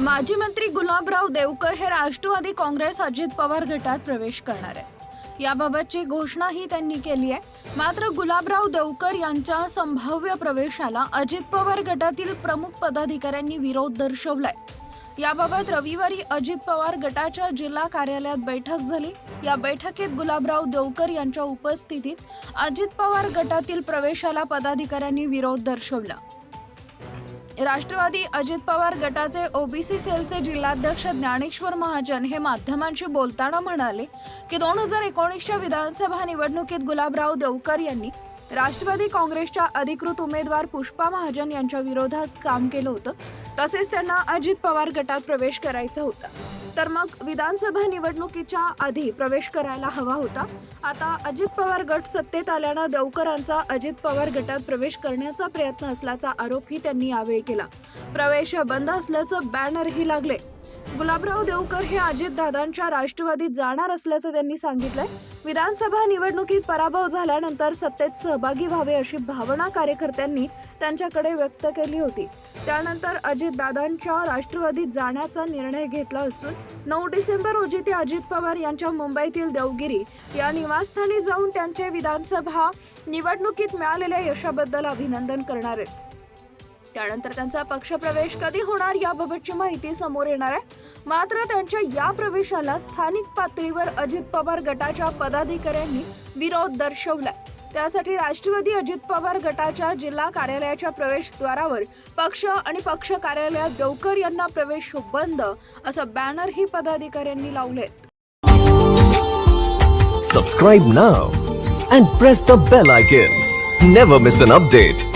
माजी मंत्री गुलाबराव देवकर हे राष्ट्रवादी काँग्रेस अजित पवार गटात प्रवेश करणार आहे याबाबतची घोषणाही त्यांनी केली आहे. मात्र गुलाबराव देवकर यांच्या संभाव्य प्रवेशाला अजित पवार गटातील प्रमुख पदाधिकाऱ्यांनी विरोध दर्शवलाय. याबाबत रविवारी अजित पवार गटाच्या जिल्हा कार्यालयात बैठक झाली. या बैठकीत गुलाबराव देवकर यांच्या उपस्थितीत अजित पवार गटातील प्रवेशाला पदाधिकाऱ्यांनी विरोध दर्शवला. राष्ट्रवादी अजित पवार गटाचे ओबीसी सेलचे जिल्हाध्यक्ष ज्ञानेश्वर महाजन हे माध्यमांशी बोलताना म्हणाले की दोन हजार एकोणीसच्या विधानसभा निवडणुकीत गुलाबराव देवकर यांनी राष्ट्रवादी काँग्रेसच्या अधिकृत उमेदवार पुष्पा महाजन यांच्या विरोधात काम केलं होतं. तसेच त्यांना अजित पवार गटात प्रवेश करायचा होता. तर मग विधानसभा निवडणुकीच्या आधी प्रवेश करायला हवा होता. आता अजित पवार गट सत्तेत आल्यानं देवकरांचा अजित पवार गटात प्रवेश करण्याचा प्रयत्न असल्याचा आरोपही त्यांनी यावेळी केला. प्रवेश बंद असल्याचं बॅनरही लागले. गुलाबराव देवकर हे अजितदादांच्या राष्ट्रवादीत जाणार असल्याचं त्यांनी सांगितलंय. विधानसभा निवडणुकीत पराभव झाल्यानंतर सत्तेत सहभागी व्हावे अशी भावना कार्यकर्त्यांनी त्यांच्याकडे व्यक्त केली होती. त्यानंतर अजितदादांच्या राष्ट्रवादीत जाण्याचा निर्णय घेतला असून नऊ डिसेंबर रोजी ते अजित पवार यांच्या मुंबईतील देवगिरी या निवासस्थानी जाऊन त्यांचे विधानसभा निवडणुकीत मिळालेल्या यशाबद्दल अभिनंदन करणार आहेत. त्यानंतर त्यांचा पक्षप्रवेश कधी होणार याबाबतची माहिती समोर येणार आहे. मात्र त्यांच्या या प्रवेशाला स्थानिक पातळीवर अजित पवार गटाच्या पदाधिकाऱ्यांनी विरोध दर्शवलाय त्यासाठी राष्ट्रवादी अजित पवार गटाच्या जिल्हा कार्यालयाच्या प्रवेशद्वारावर पक्ष आणि पक्ष कार्यालयात देवकर यांना प्रवेश बंद असं बॅनरही पदाधिकाऱ्यांनी लावले. Subscribe now and press the bell icon never miss an update